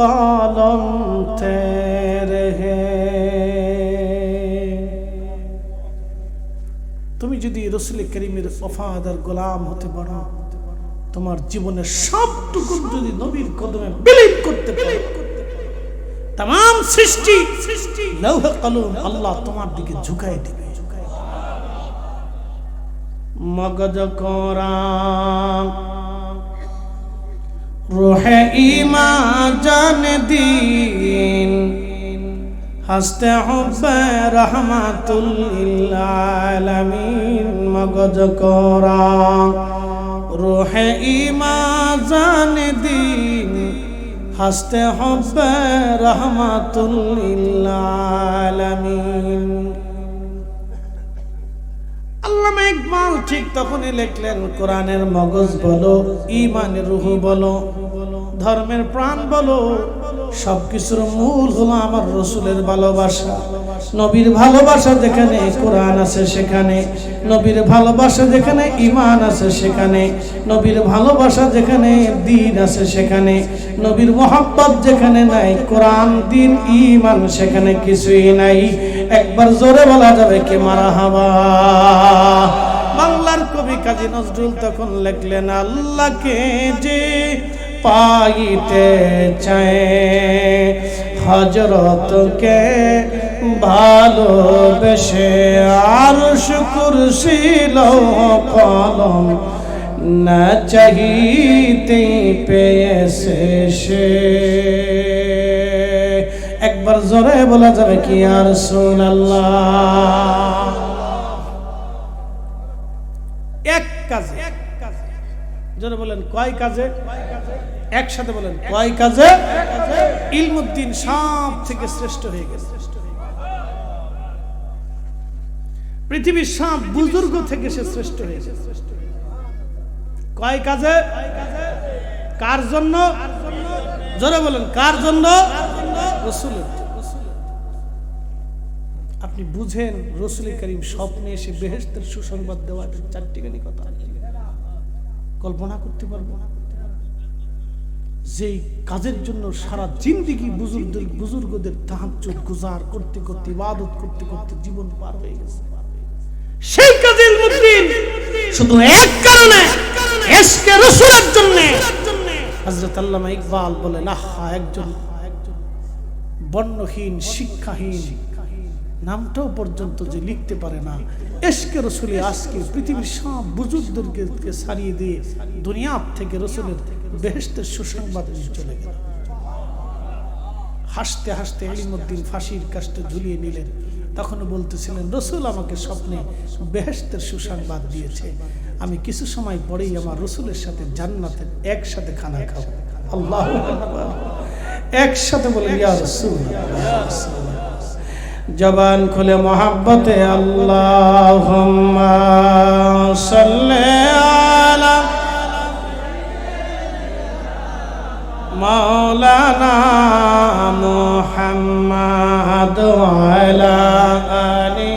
কলম তেরে তুমি যদি রসুল করিমের ওফাদার গোলাম হতে পারো, তোমার জীবনের সবটুকু যদি নবীর কদমে বিলীন করতে পারো তাম সৃষ্টি সৃষ্টি লৌহ কলম আল্লাহ তোমার দিকে ঝুঁকাই দিবে। মগজ করা রোহে ইমা জান দিন। হাসতে হবে রহমাতুল আলামিন মগজ করা। রোহে ইমা জান দিন, হাসতে হবে রহমাতুল ইকবাল ঠিক তখনই লিখলেন কোরআনের মগজ বলো ইমানের রুহু বলো ধর্মের প্রাণ বলো সবকিছুর মূল হলো আমার রসুলের ভালোবাসা। নবীর ভালোবাসা যেখানে কোরআন আছে সেখানে। নবীর ভালোবাসা যেখানে ইমান আছে সেখানে। নবীর ভালোবাসা যেখানে দিন আছে সেখানে। নবীর মোহাব্বত যেখানে নাই, কোরআন, দিন ইমান সেখানে কিছুই নাই। একবার জোরে বলা যাবে কে মারা হাবা। বাংলার কবি কাজী নজরুল তখন লিখলেন, আল্লাহকে যে পাইতে চায়। হজরতকে ভালোবেসে আর শুকুর শিল কলম, না চাহিতে পেয়েছে সে। একবার জোরে বলা যাবে কি আর আল্লাহ বলেন, কয় কাজে? একসাথে বলেন, কয় কাজে? ইলমুদ্দিন সব থেকে শ্রেষ্ঠ হয়ে গেছে পৃথিবীর সব বুজুর্গ থেকে সে শ্রেষ্ঠ হয়েছে কয় কাজে? কার জন্য? জোরে বলেন, কার জন্য? আপনি বুঝেন, রসুল করিম স্বপ্নে এসে বেহেস্তের সুসংবাদ দেওয়া এটা চারটিখানি কথা। কল্পনা করতে পারব। না যেই কাজের জন্য সারা জিন্দিগি বুজুর্গদের বুজুর্গদের তাহাজ্জুদ গুজার করতে করতে, ইবাদত করতে করতে জীবন পার হয়ে গেছে। সেই কাজের মধ্যে শুধু এক কারণে এসকে রসুলের জন্য হযরত আল্লামা ইকবাল বলেন আহা একজন বর্ণহীন, শিক্ষাহীন নামটাও পর্যন্ত যে লিখতে পারে না। এসকে রসুলে আজকে পৃথিবীর সব বুজুর্গদেরকে ছাড়িয়ে দিয়ে দুনিয়া থেকে রসুলের বেহেস্তের সুসংবাদ চলে গেল। হাসতে হাসতে এলিমুদ্দিন ফাঁসির কাষ্টে ঝুলিয়ে নিলেন। তখনও বলতেছিলেন, রসুল আমাকে স্বপ্নে বেহেস্তের সুসংবাদ দিয়েছে। আমি কিছু সময় পরেই আমার রসুলের সাথে জান্নাতের একসাথে খানা খাব। আল্লাহ একসাথে বলে ইয়া রাসূল। জবান খুলে মহাব্বতে আল্লাহ আলা মৌলানা মুহাম্মদ আলা আলি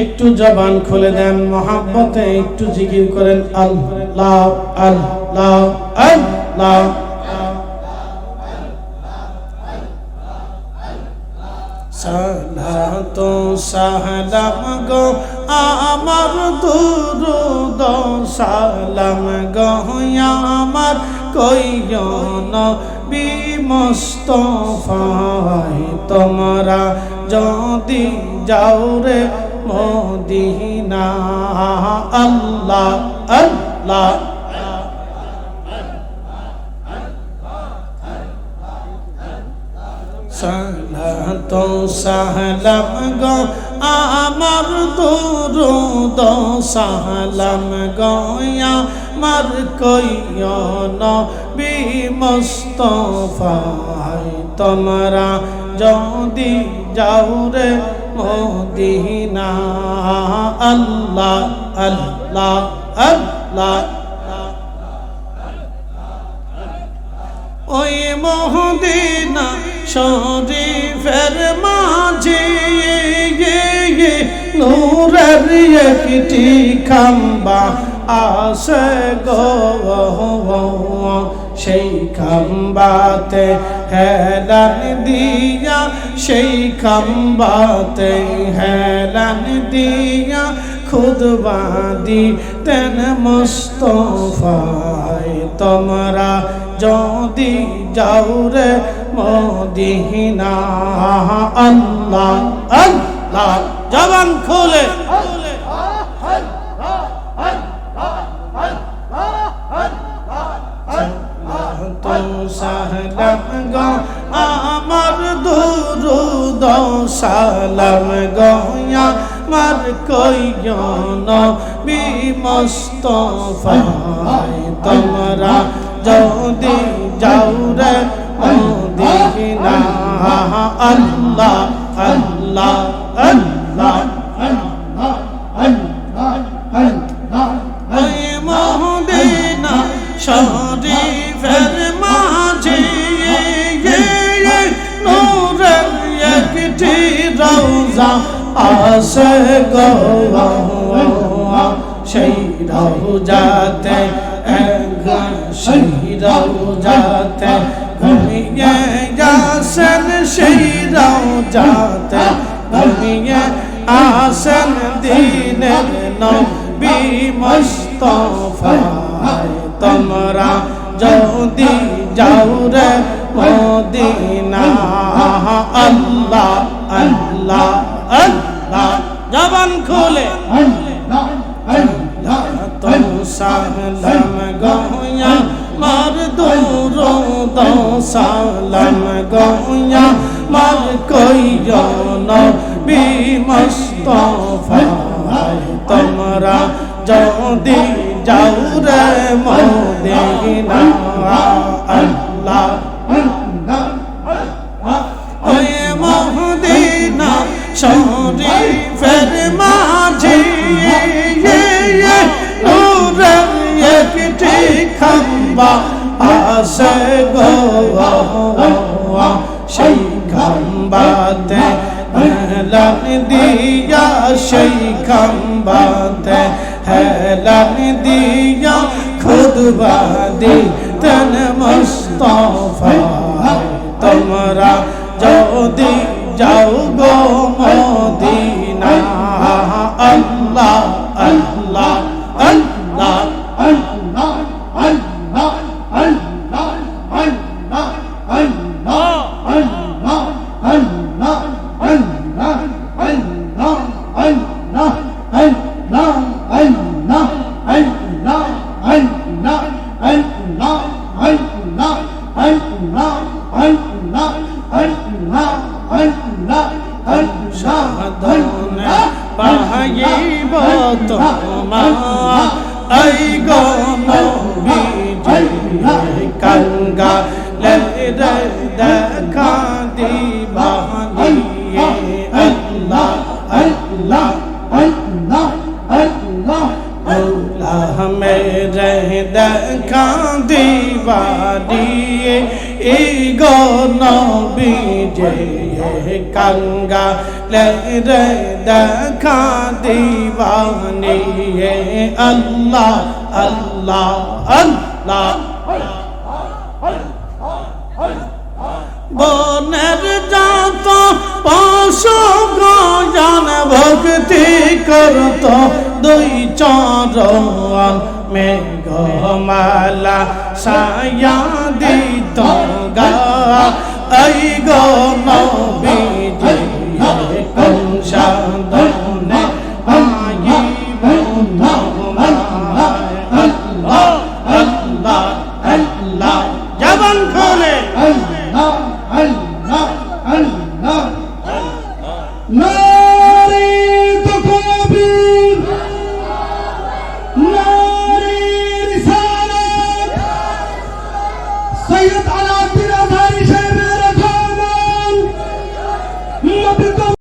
একটু জবান খুলে দেন মহাব্বতে, একটু জিকির করেন আল্লাহ আল্লাহ। আল্লাহ সালাত সালাম গো আমার দুরুদ সালাম গো আমার কইয়ন বিমস্তফাই তোমরা যদি যাও রে মদিনা আল্লাহ আল্লাহ সালাত সালাম গো আমার দুরুদ সালাম গো আমার কইয়ন বিমস্তফাই তোমরা যদি যাও রে মদিনা আল্লাহ আল্লাহ আল্লাহ ওই মহদিনা শরীফের মাঝে নূরের একটি খাম্বা আসে সেই খাম্বাতে হেলান দিয়া, সেই খাম্বাতে হেলান দিয়া, খুদবা দিতেন মুস্তফায় তোমরা। যদি যাও রে মদিনা, আল্লাহ আল্লাহ, জবান খোলে। আমার দুরুদ সালাম গয়া মার কইয়ন বিমস্তফায় তোমরা যদি যাও রে মদিনা, আল্লাহ আল্লাহ আল্লাহ মদিনা শরীফের মাঝে নূরের একটি রওজা আসে গো সেই রওজাতে সেই রওজাতে ঘুমিয়ে যাসেন সেই রওজাতে ঘুমিয়ে আসেন দিনের নবী মুস্তফায়। তোমরা যদি যাও রে মদিনা আল্লাহ আল্লাহ আল্লাহ জবান খুলে। তো সালাম সালাম গয়া, মার কইয় নবী মুস্তফায় তোমরা যদি যাও রে মদিনা, আল্লাহ। ওই মদিনা শরীফের মাঝে নূরের একটি খাম্বা। আসে গো সেই খাম্বাতে হেলান দিয়া সেই খাম্বাতে হেলান দিয়া খুদবা দিতেন মুস্তফা তোমরা যদি যাও গো মদিনা আল্লাহ সাধনে পাহাইব তোমার আই গো নবীজি কাঙ্গা লে রে দেখা দিবানিয়ে আল্লাহ আল্লাহ আল্লাহ মেরে দেখা দিবানিয়ে এই গো নবীজি কাঙ্গা রে দেখা দিবানিয়ে আল্লাহ আল্লাহ আল্লাহ। বনের যত পশু গজান ভক্তি করত দুই চরণ মেঘমালা। ভাসাইয়া দিত গা এই গো নবীজি কোন সাধনে পাই আল্লাহ আল্লাহ আল্লাহ জবান খোলে আল্লাহ আল্লাহ আল্লাহ আল্লাহ